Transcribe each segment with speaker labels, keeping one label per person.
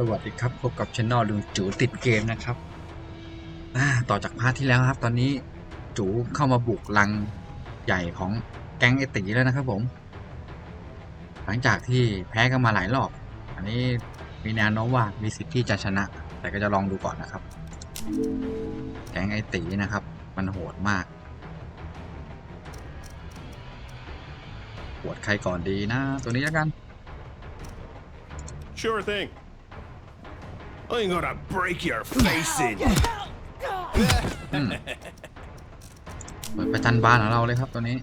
Speaker 1: สวัสดีครับพบกับช anel ลุงจูติดเกมนะครับต่อจากพาร์ทที่แล้วครับ ตอนนี้จูเข้ามาบุกลังใหญ่ของแก๊งไอตีแล้วนะครับผม หลังจากที่แพ้กันมาหลายรอบ อันนี้มีแนวโน้มว่ามีสิทธิ์ที่จะชนะ แต่ก็จะลองดูก่อนนะครับ แก๊งไอตีนะครับ มันโหดมากโหวดใครก่อนดีนะ ตัวนี้แล้วกัน
Speaker 2: Sure thing. I'm gonna break your face in.
Speaker 1: อืมเหมือนประจันบานของเราเลยครับตัวนี้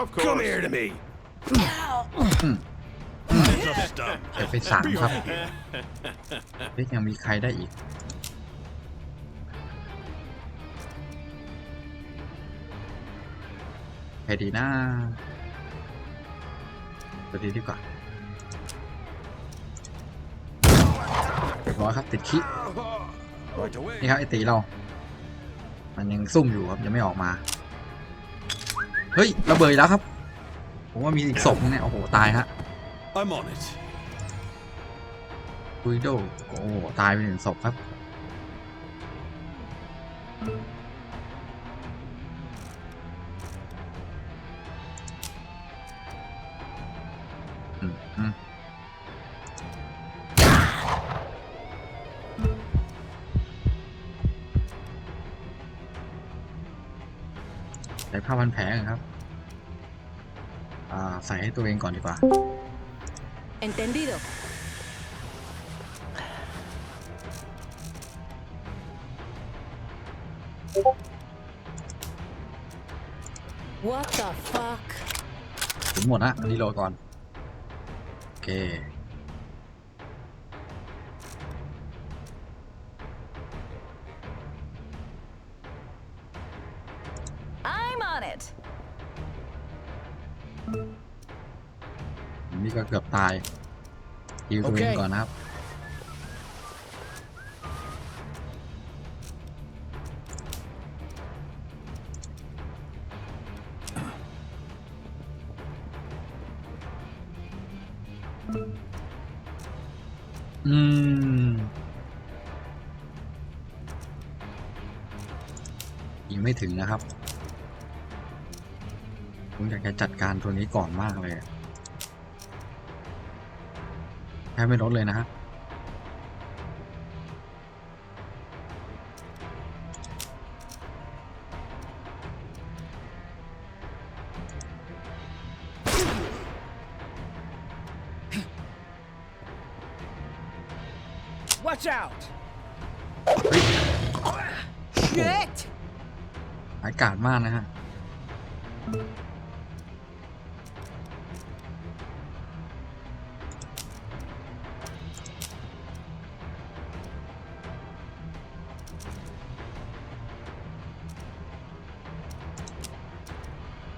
Speaker 2: Of course. Come here to me.
Speaker 1: อืม
Speaker 2: Just dumb.
Speaker 1: เก็บไปสามครับเฮ้ยยังมีใครได้อีก ใครดีนะตัวดีดีกว่า บร้อยครับติดขี้
Speaker 2: Right away.
Speaker 1: นี่ครับไอตีเรา มันยังซุ่มอยู่ครับยังไม่ออกมา เฮ้ยระเบิดอีกแล้วครับ ผมว่ามีอีกศพนึงเนี่ยโอ้โหตายฮะ
Speaker 2: I'm on it.
Speaker 1: คุยโดโอ้โหตายไปหนึ่งศพครับ ใส่ผ้าพันแผลกันครับ อ่า ใส่ให้ตัวเองก่อนดีกว่า
Speaker 3: Entendido. What the fuck?
Speaker 1: ถึงหมดละรีโหลดก่อน โอเค ก็เกือบตายยิวตัวเอง
Speaker 2: โอเค
Speaker 1: ก่อนนะครับ อืมยิงไม่ถึงนะครับ ผมอยากจะจัดการตัวนี้ก่อนมากเลยแทบไม่ลดเลยนะฮะ
Speaker 4: Watch out!
Speaker 1: เฮ้ย
Speaker 3: Shit!
Speaker 1: อากาศมากนะฮะ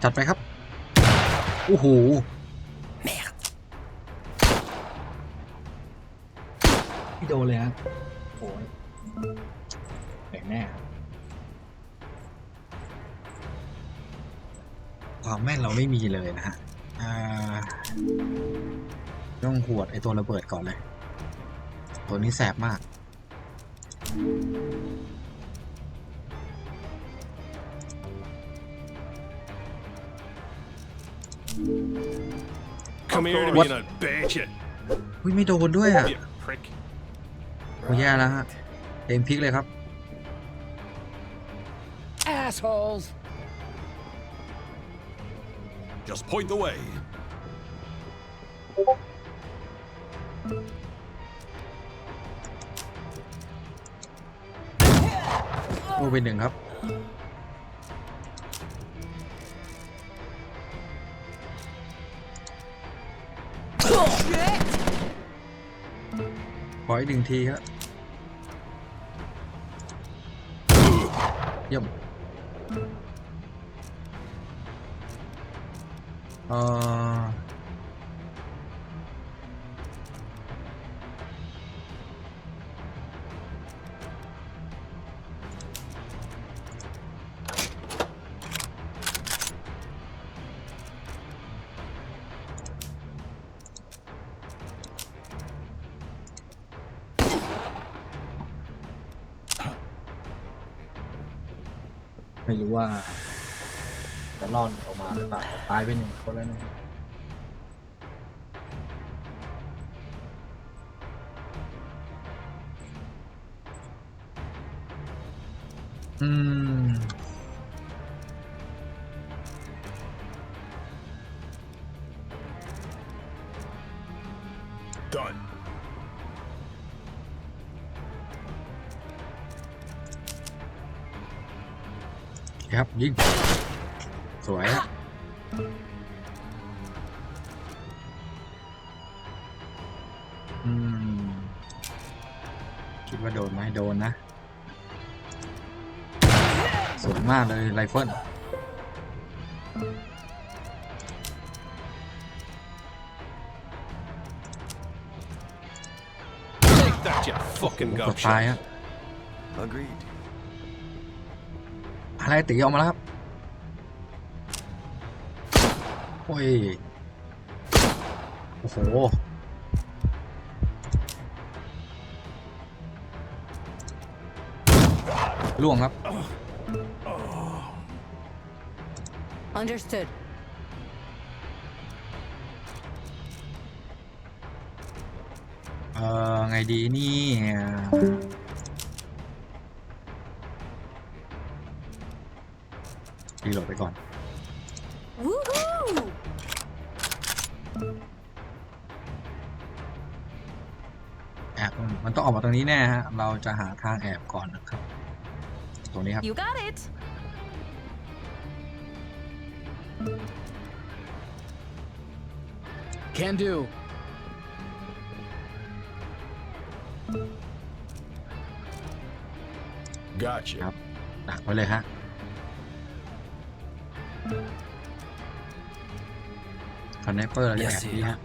Speaker 1: จัดไปครับ โอ้โหพี่โดนเลยฮะโอ้ยแบ่งแน่ครับความแม่นเราไม่มีเลยนะฮะอ่าต้องหวดไอตัวระเบิดก่อนเลย ตัวนี้แสบมาก
Speaker 2: here to me
Speaker 1: What?
Speaker 2: and I'll bet you.
Speaker 1: อุ้ยไม่โดนด้วยอะ
Speaker 2: You prick.
Speaker 1: โอ้แย่แล้วฮะเต็มพลิกเลยครับ
Speaker 4: Assholes!
Speaker 2: Just point the way.
Speaker 1: โอ้เป็นหนึ่งครับ ออีกหนึ่งทีครับเยี่ยมเอ่อ ไม่รู้ว่าจะรอดออกมาหรือเปล่าตายไปหนึ่งคนแล้วนะอืม ครับ ยิง สวยอะอืม คิดว่าโดนไหมโดนนะ สวยมากเลยไรเฟิล
Speaker 2: Take that, you fucking
Speaker 1: กดตาย
Speaker 2: gobshite.
Speaker 1: ฮะ
Speaker 5: Agreed.
Speaker 1: อะไรตีออกมาแล้วครับโอ้ยโอ้โหล่วงครับ
Speaker 3: Understood.
Speaker 1: เออไงดีนี่รี ก่อน
Speaker 3: Woohoo!
Speaker 1: แอบมันต้องออกมาตรงนี้แน่ฮะ เราจะหาทางแอบก่อนนะครับ ตรงนี้ครับ
Speaker 3: You got it.
Speaker 4: Can do.
Speaker 2: Gotcha.
Speaker 1: ครับดักไว้เลยฮะ คอนเนปเปอร์เราจะแอบ
Speaker 5: Yes,
Speaker 1: นี่
Speaker 5: sir.
Speaker 1: ฮะ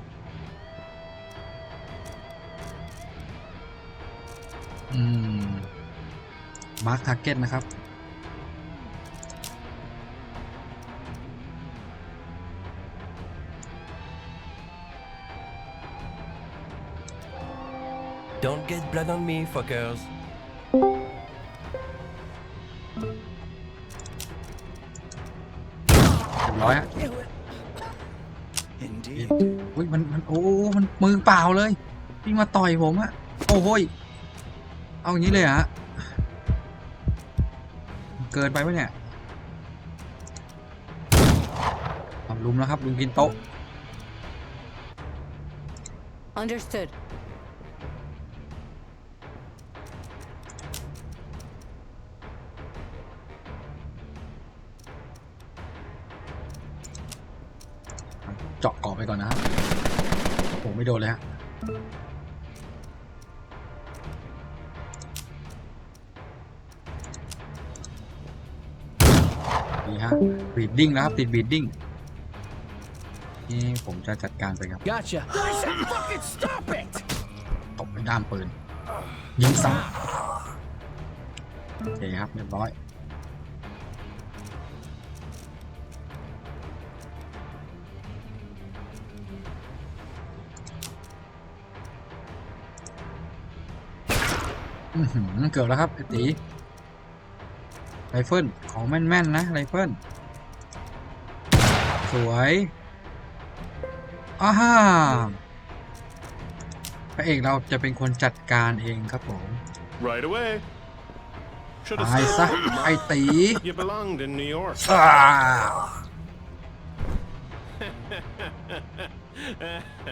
Speaker 1: อืมมาร์คทาร์เก็ตนะครับ
Speaker 5: Don't get blood on me, fuckers.
Speaker 1: รียบร้อยฮะ
Speaker 5: Indeed.
Speaker 1: อุ้ยมันมันโอ้ มันมือเปล่าเลยวิ่งมาต่อยผมอะโอ้โหยเอาอย่างนี้เลยเหรอฮะเกินไปปะเนี่ยทำลุมแล้วครับลุมกินโต๊ะ
Speaker 3: Understood.
Speaker 1: ไม่โดนเลยฮะดีฮะบีดดิ้งแล้วครับติดบีดดิ้งนี่ผมจะจัดการไปครับ
Speaker 4: Gotcha. I said fucking stop it!
Speaker 1: ตบด้วยด้ามปืน ยิงซ้ำโอเคครับเรียบร้อย เกือบแล้วครับไอ้ตีไรเฟิลของแม่นๆนะไรเฟิลสวยอ้าฮ่าพระเอกเราจะเป็นคนจัดการเองครับผม
Speaker 2: Right away. Should
Speaker 1: ตายซะไอ้ตี
Speaker 2: You belonged in New York.
Speaker 1: อ่า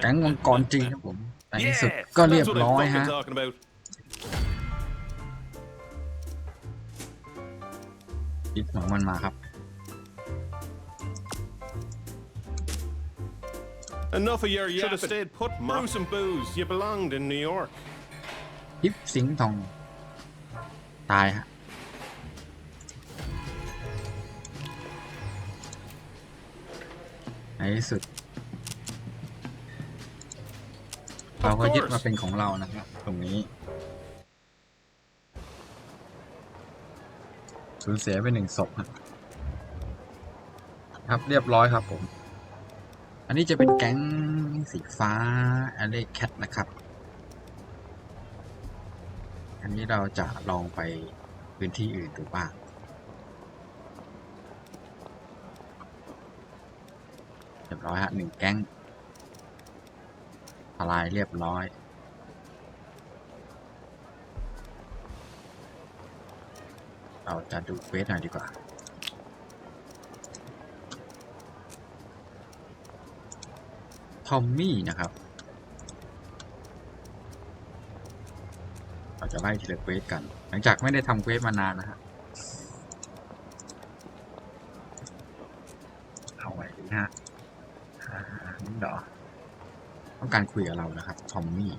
Speaker 1: แก๊งมังกรจริงครับผมในที่สุด
Speaker 2: Yes,
Speaker 1: ก็เรียบ
Speaker 2: that's what
Speaker 1: ร้อย
Speaker 2: I'm
Speaker 1: ฮะ
Speaker 2: fucking talking about.
Speaker 1: จิตของมันมาครับ
Speaker 2: Enough of your yapping. Should have stayed put. Brew some booze. You belonged in New York.
Speaker 1: ยิบสิงห์ทอง ตายฮะ ในที่สุด เราก็ยึดมาเป็นของเรานะครับ ตรงนี้ สูญเสียไปหนึ่งศพครับเรียบร้อยครับผม อันนี้จะเป็นแก๊งสีฟ้าอเล็กแคทนะครับ อันนี้เราจะลองไปพื้นที่อื่นดูบ้างเรียบร้อยฮะหนึ่งแก๊งทลายเรียบร้อย เราจะดูเวสหน่อยดีกว่า ทอมมี่นะครับ เราจะไล่ทีละเวสกัน หลังจากไม่ได้ทำเวสมานานนะฮะเอาไว้ดีฮะนี่เหรอ ต้องการคุยกับเรานะครับ ทอมมี่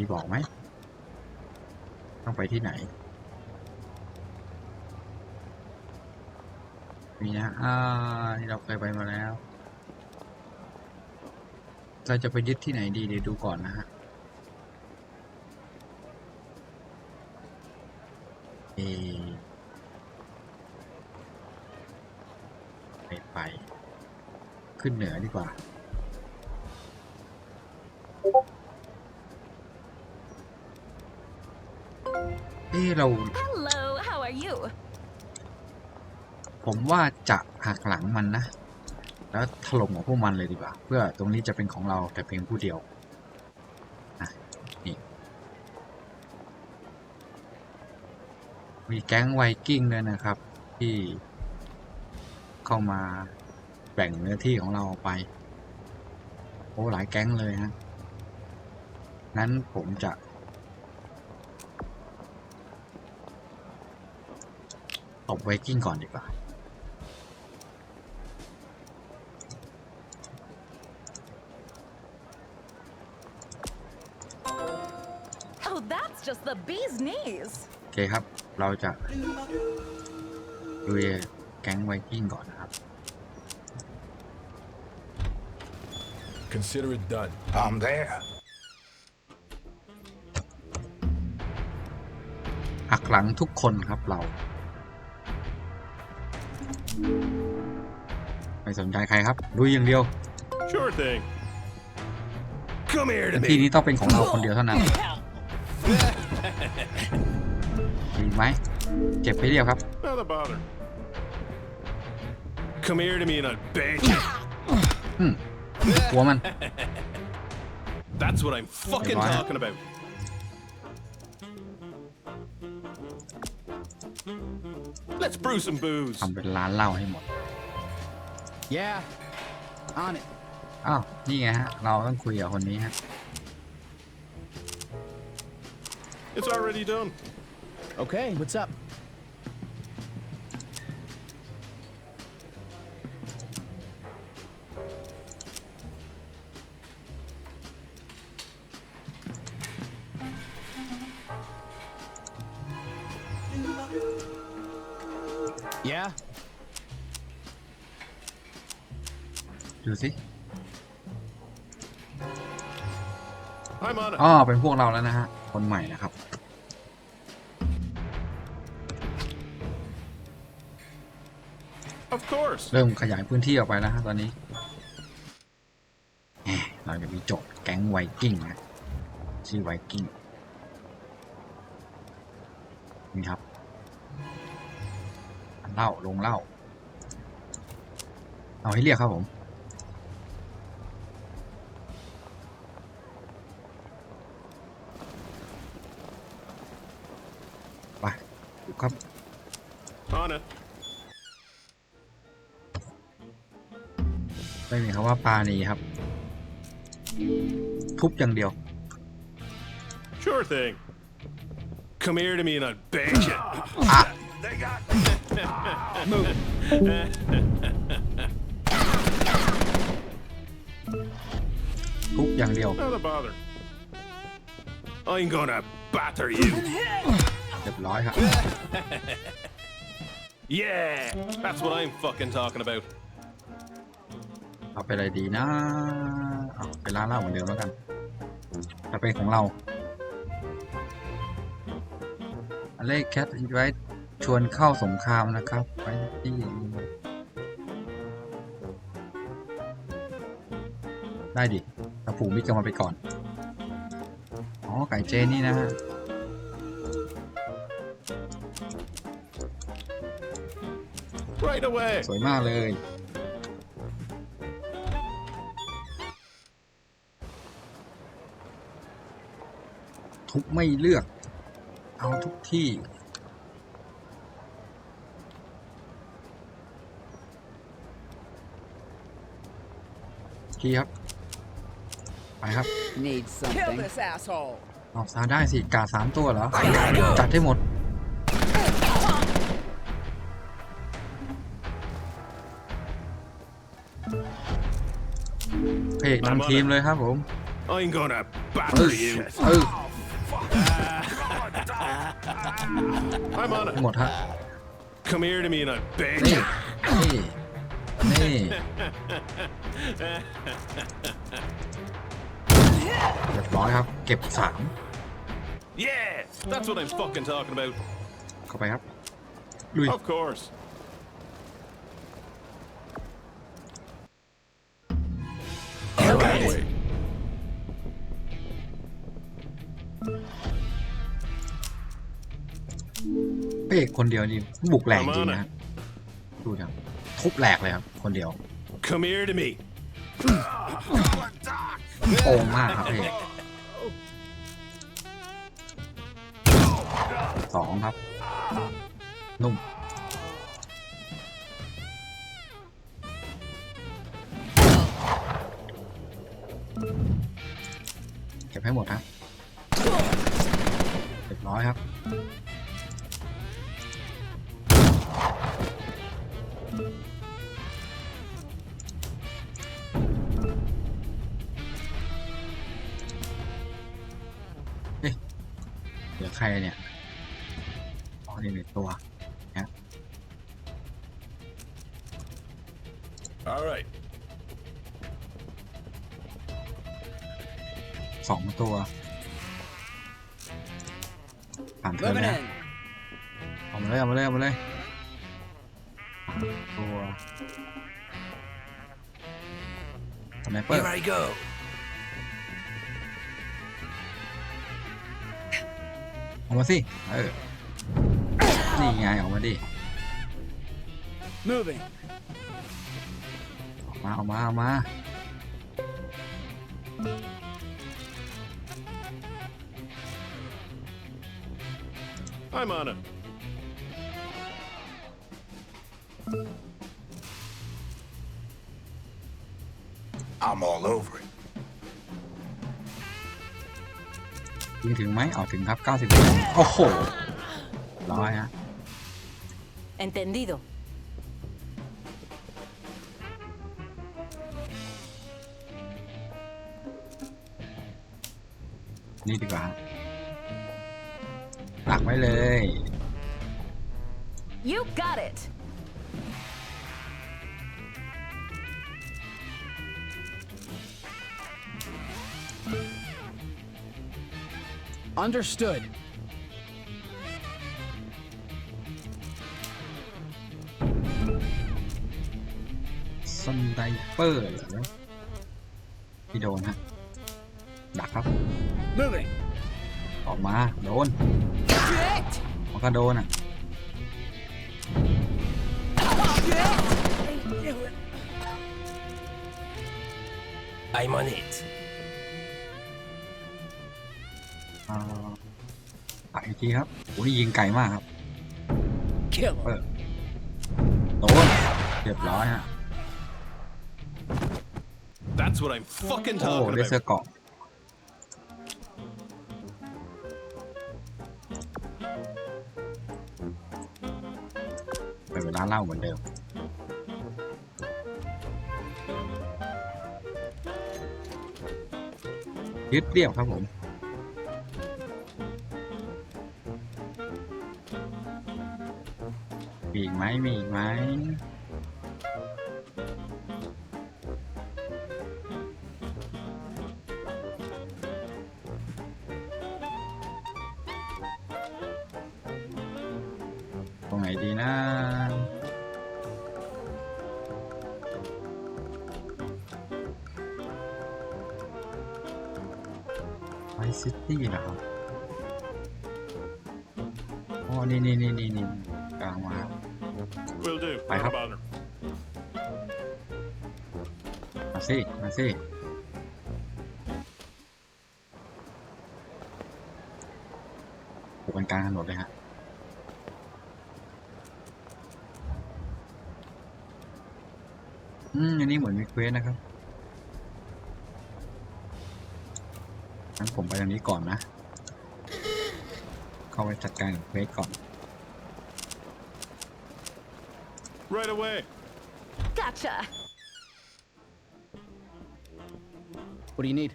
Speaker 1: มีบอกไหม ต้องไปที่ไหน มีนะอ่านี่เราเคยไปมาแล้ว เราจะไปยึดที่ไหนดีเดี๋ยวดูก่อนนะฮะเอไปไป ขึ้นเหนือดีกว่า อ้เรา
Speaker 3: Hello, how are you?
Speaker 1: ผมว่าจะหักหลังมันนะ แล้วถล่มของพวกมันเลยดีกว่า เพื่อตรงนี้จะเป็นของเราแต่เพียงผู้เดียวอะนี่มีแก๊งไวกิ้งด้วยนะครับ ที่เข้ามาแบ่งเนื้อที่ของเราออกไป โอ้หลายแก๊งเลยฮะงั้นผมจะ ตบไวกิ้งก่อนดีกว่า
Speaker 3: Oh, that's just the bee's knees.
Speaker 1: โอเคครับ เราจะดูแก๊งไวกิ้งก่อนนะครับ
Speaker 2: Consider it done.
Speaker 6: I'm there.
Speaker 1: หักหลังทุกคนครับเรา ไม่สนใจใครครับดูอย่างเดียว
Speaker 2: Sure thing. Come here to
Speaker 1: ที่
Speaker 2: me.
Speaker 1: นี้ต้องเป็นของเราคนเดียวเท่านั้นมีไหมเจ็บไปเรียวครับ
Speaker 2: Not a bother. Come here to me and I'll bang you.
Speaker 1: อืมหัวมัน
Speaker 2: That's what I'm fucking
Speaker 1: Hey, Ryan.
Speaker 2: talking about. Brew some booze.
Speaker 1: ทำเป็นร้านเหล้าให้หมด
Speaker 4: Yeah. On it.
Speaker 1: อ้าวนี่ไงฮะ เราต้องคุยกับคนนี้ฮะ
Speaker 2: It's already done.
Speaker 4: Okay, what's up?
Speaker 1: อ๋อเป็นพวกเราแล้วนะฮะ คนใหม่นะครับ
Speaker 2: Of course.
Speaker 1: เริ่มขยายพื้นที่ออกไปแล้วฮะตอนนี้แหมเราจะมีโจทย์แก๊งไวกิ้งนะชื่อไวกิ้งนี่ครับเหล่าลงเหล่า เอาให้เรียกครับผม ครับ
Speaker 2: On it.
Speaker 1: ไม่มีคำว่าปาณีครับ ทุบอย่างเดียว
Speaker 2: Sure thing. Come here to me and I'll bang you.
Speaker 6: They got
Speaker 1: ทุบอย่างเดียว
Speaker 2: Not a bother. I'm gonna batter you.
Speaker 1: เรียบร้อยครับ
Speaker 2: Yeah, that's what I'm fucking talking about.
Speaker 1: เอาไปอะไรดีนะ เอาไปร้านเหล้าเหมือนเดิมแล้วกันแต่เป็นของเราอเล็กแคทไว้ชวนเข้าสงครามนะครับไปที่ได้ดิเราผูกมิตรกันมาไปก่อน อ๋อ ไก่เจนี่นะฮะ
Speaker 2: Right away.
Speaker 1: สวยมากเลย ทุกไม่เลือก เอาทุกที่ที่ครับ ไปครับ
Speaker 7: Need
Speaker 3: Kill
Speaker 7: something.
Speaker 3: this asshole.
Speaker 1: ออกซาได้สิ กาดสามตัวเหรอ
Speaker 5: I gotta go.
Speaker 1: จัดให้หมด เพกนำทีมเลยครับผม
Speaker 2: I'm gonna
Speaker 1: เอ
Speaker 2: batter
Speaker 1: อ
Speaker 2: you.
Speaker 1: เออ
Speaker 2: I'm on
Speaker 1: ให้
Speaker 2: it.
Speaker 1: หมดฮะ
Speaker 2: Come here to me and I beg
Speaker 1: นี่
Speaker 2: you.
Speaker 1: นี่ นี่ เรียบร้อยครับ เก็บสาม
Speaker 2: Yeah, that's what I'm fucking talking about.
Speaker 1: เข้าไปครับ ลุย
Speaker 2: Of course.
Speaker 1: คนเดียวนี่บุกแหลกจริงนะฮะดูจังทุบแหลกเลยครับ คนเดียว
Speaker 2: Come here to me.
Speaker 1: โกงมากครับเพกสองครับ นุ่มเก็บให้หมดฮะเรียบร้อยครับ ผ่านเทิร์น
Speaker 7: Moving
Speaker 1: แล้ว
Speaker 7: in.
Speaker 1: เอามาเลยเอามาเลยเอามาเลยตัวสไนเปอร์
Speaker 5: Here I go.
Speaker 1: เอามาสิ เออ นี่ไงออกมาดิ
Speaker 7: Moving.
Speaker 1: ออกมาเอามาเอามา
Speaker 2: I'm on it.
Speaker 6: I'm all over it.
Speaker 1: ยิงถึงไหมออกถึงครับ 90 โอ้โหร้อยฮะ
Speaker 3: Entendido.
Speaker 1: นี่ดีกว่าตักไว้เลย
Speaker 3: You got it.
Speaker 4: Understood.
Speaker 1: สไนเปอร์เหรอที่โดนฮะ ดักครับ
Speaker 7: Moving.
Speaker 1: ออกมา โดน มันก็โดนอะ
Speaker 5: I'm on it.
Speaker 1: อ่าตักอีกทีครับโอ้ยยิงไกลมากครับ
Speaker 7: Kill
Speaker 1: เอ
Speaker 7: him.
Speaker 1: อโดนเรียบร้อยฮะ
Speaker 2: That's what I'm fucking
Speaker 1: โอ้
Speaker 2: talking
Speaker 1: ได้เสื้อ
Speaker 2: about.
Speaker 1: เกราะ ร้านเหล้าเหมือนเดิม ยึดเรียบครับผมมีอีกไหมมีอีกไหม ไวซิตี้เหรอครับอ๋อนี่นี่นี่นี่นี่กลางมาครับ
Speaker 2: Will do.
Speaker 1: I
Speaker 2: Not
Speaker 1: have-
Speaker 2: a bother.
Speaker 1: มาสิมาสิปลูกกันกลางถนนเลยฮะ อืม อันนี้เหมือนมีเควสนะครับ ผมไปทางนี้ก่อนนะ เข้าไปจัดการกับเควสก่อน
Speaker 2: Right away.
Speaker 3: Gotcha.
Speaker 4: What do you need?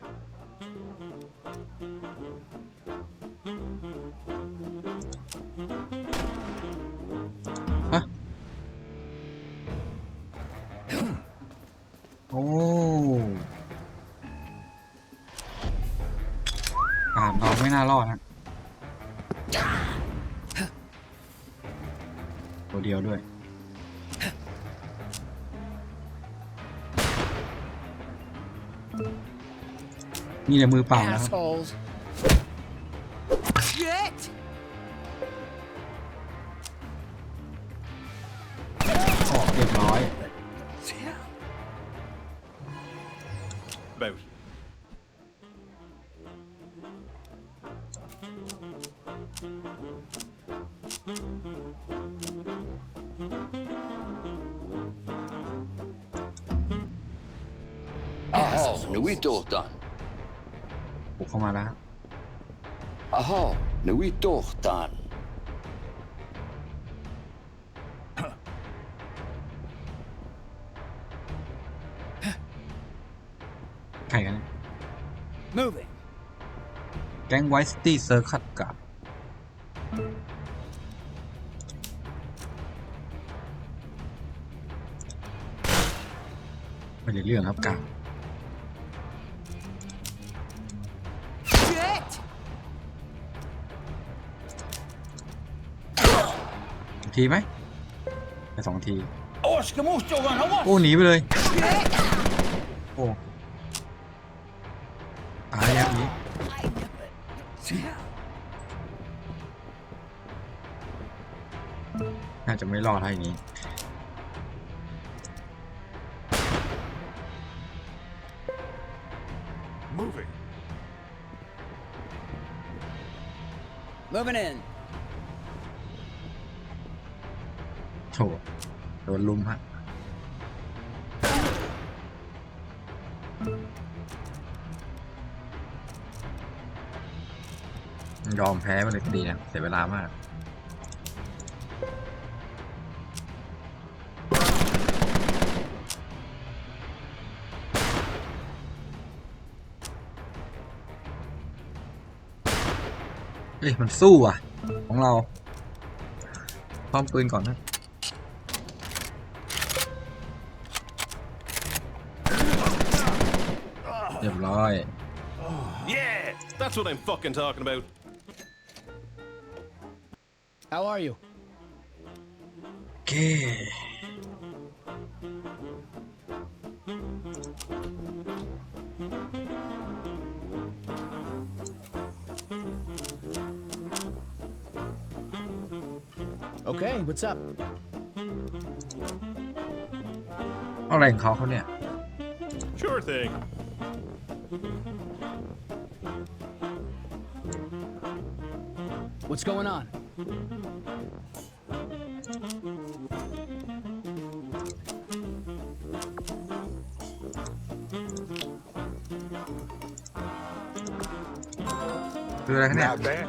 Speaker 1: นเราไม่น่ารอดนะตัวเดียวด้วย นี่แหละมือเปล่านะค
Speaker 8: Aha, nu är tårtan.
Speaker 1: บุกเข้ามาแล้ว
Speaker 8: Aha, nu är tårtan.
Speaker 1: ใครกันเนี่ย
Speaker 7: Moving.
Speaker 1: แก๊งไวสตี้เซอร์คัตกับ ไม่ได้เรื่องครับกับ ทีไหมไปสองที โอ้หนีไปเลย โอ้ตายอย่างนี้น่าจะไม่รอดเท่าอย่างนี้
Speaker 2: Moving.
Speaker 7: Moving in.
Speaker 1: โถโดนลุมฮะยอมแพ้ไปเลยก็ดีนะ เสียเวลามากเอ้ยมันสู้อะ ของเราพร้อมปืนก่อนนะ รียบร้อย
Speaker 2: Yeah, that's what I'm fucking talking about.
Speaker 4: How are you?
Speaker 1: โอเค
Speaker 4: Okay, what's up?
Speaker 1: เอาอะไรของเขาเขาเนี่ย
Speaker 2: Sure thing.
Speaker 4: What's going on?
Speaker 1: คืออะไรคะเนี่ย
Speaker 6: Not bad.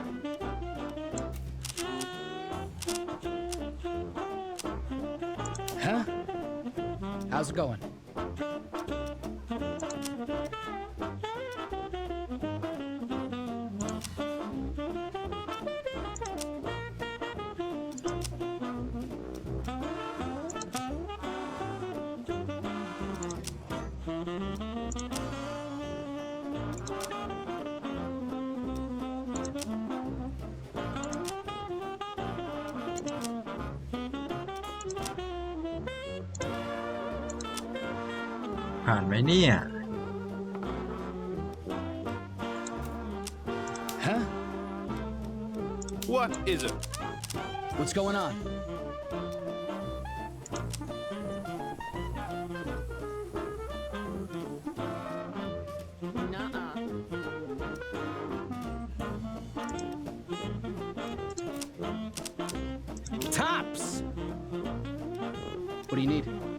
Speaker 4: Huh? How's it going? Huh?
Speaker 2: What is it?
Speaker 4: What's going on? Tops! What do you need?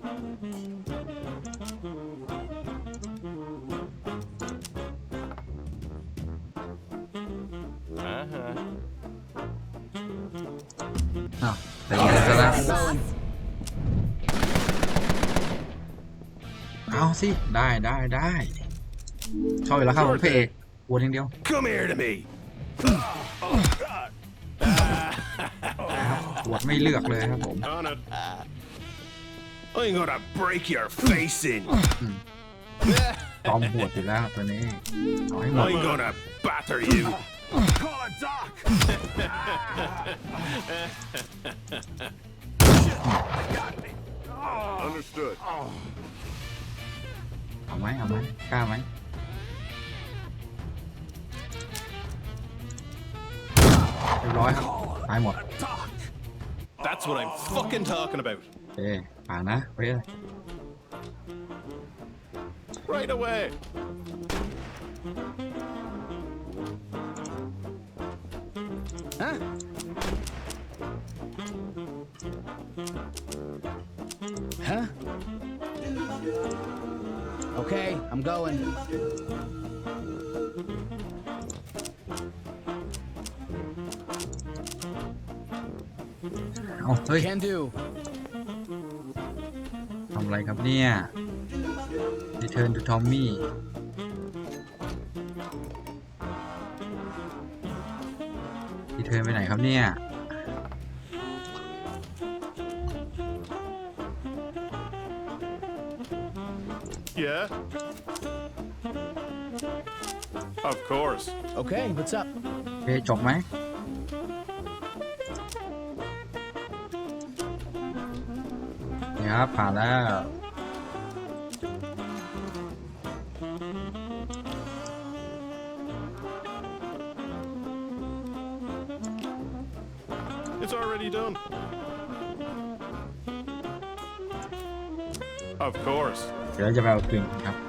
Speaker 1: สิได้ได้ได้ชอบอยู่แล้วครับผมพระเอกวนอย่างเดียว
Speaker 2: Come here to me.
Speaker 1: ปวดไม่เลือกเลยครับผม
Speaker 2: On it. I'm gonna break your face in.
Speaker 1: จอมปวดอยู่แล้วตัวนี้เอาให้หมด
Speaker 2: I'm gonna batter you. Call a doc. Understood.
Speaker 1: เอาไหมเอาไหมกล้าไหมเรียบร้อยครับตายหมด
Speaker 2: That's what I'm fucking talking about.
Speaker 1: โอเคผ่านนะไปเลย
Speaker 2: Right away.
Speaker 4: Huh? Huh? Okay, I'm going.
Speaker 1: เอาเฮ้ย
Speaker 4: Can do.
Speaker 1: ทำอะไรครับเนี่ย Return to Tommy รีเทิร์นไปไหนครับเนี่ย
Speaker 2: Yeah? Of course.
Speaker 4: Okay, what's up?
Speaker 1: โอเคจบไหมนี่ครับผ่านแล้ว เดี๋ยวเราจะไปเอาคืนครับ